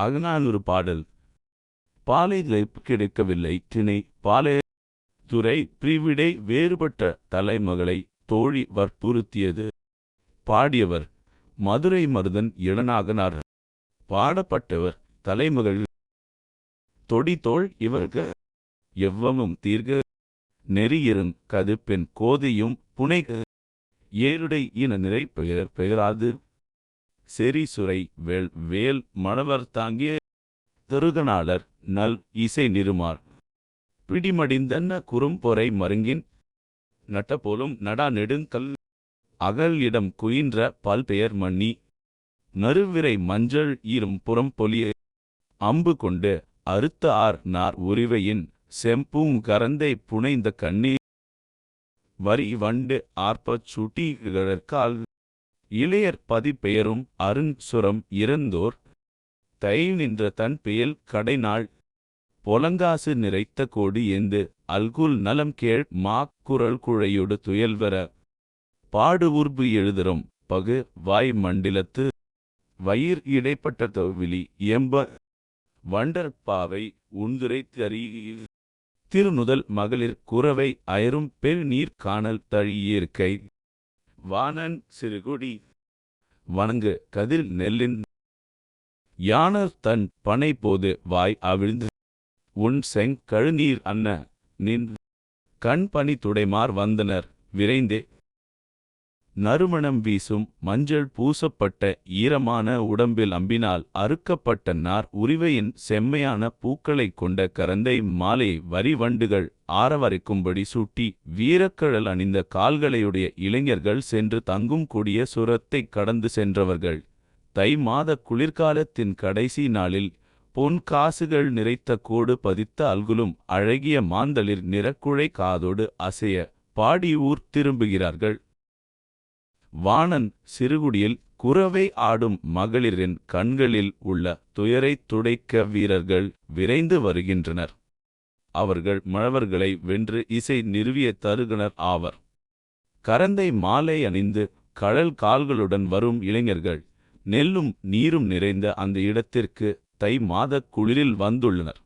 அகநானூறு பாடல். பாலை லைப் கிடைக்கவில்லை திணை. பாலே துறை பிரிவிடை வேறுபட்ட தலைமகளை தோழி வற்புறுத்தியது. பாடியவர் மதுரை மருதன் இளநாகனார். பாடப்பட்டவர் தலைமகள். தொடிதோள் இவர்க எவ்வமும் தீர்க. நெறியிருங் கதுப்பெண் கோதையும் புனைக. ஏருடை இன நிறை பெயர் பெயராது. செறிசுரை வேள் வேல் மணவர் தாங்கிய தருகனாளர் நல் இசை நிருமார். பிடிமடிந்தன்ன குறும்பொறை மருங்கின் நட்டபோலும் நடா நெடுங்கல் அகல் இடம் குயின்ற பல்பெயர் மன்னி. நறுவிரை மஞ்சள் ஈரும் புறம் பொலிய அம்பு கொண்டு அறுத்த ஆர் நார் உரிவையின் செம்பூங் கரந்தை புனைந்த கண்ணீர். வரி வண்டு ஆர்ப்பச் சுட்டிகழற்கால் இளையர் பதிப்பெயரும் அருண் சுரம் இறந்தோர் தை நின்ற தன் பெயல் கடைநாள் பொலங்காசு நிறைத்த கோடு எந்து அல்குல் நலம் கேள் மா குரல் குழையொடு துயல்வர பாடு உர்பு எழுதரும் பகு வாய் மண்டிலத்து வயிர் இடைப்பட்ட தொவிலி எம்ப வண்டர் பாவை உந்துரை தறி திருநுதல் மகளிர் குறவை அயரும் பெருநீர் காணல் தழியிருக்கை வானன் சிறுகுடி. வணங்கு கதிர் நெல்லின். யானர் தன் பனை போது வாய் அவிழ்ந்து. உன் செங் கழுநீர் அன்ன நின். கண் பணி துடைமார் வந்தனர். விரைந்தே நறுமணம் வீசும் மஞ்சள் பூசப்பட்ட ஈரமான உடம்பில் அம்பினால் அறுக்கப்பட்ட நார் உரிவையின் செம்மையான பூக்களைக் கொண்ட கரந்தை மாலை வரி வண்டுகள் ஆரவரைக்கும்படி சூட்டி வீரக்கழல் அணிந்த கால்களையுடைய இளைஞர்கள் சென்று தங்கும் கூடிய சுரத்தைக் கடந்து சென்றவர்கள். தை மாத குளிர்காலத்தின் கடைசி நாளில் பொன் காசுகள் நிறைத்த கோடு பதித்த அல்குலும் அழகிய மாந்தளிர் நிறக்குழை காதோடு அசைய பாடி ஊர் திரும்புகிறார்கள். வாணன் சிறுகுடியில் குரவை ஆடும் மகளிரின் கண்களில் உள்ள துயரைத் துடைக்க வீரர்கள் விரைந்து வருகின்றனர். அவர்கள் மழவர்களை வென்று இசை நிறுவிய தருகனர் ஆவர். கரந்தை மாலை அணிந்து கழல் கால்களுடன் வரும் இளைஞர்கள் நெல்லும் நீரும் நிறைந்த அந்த இடத்திற்கு தை மாதக் குளிரில் வந்துள்ளனர்.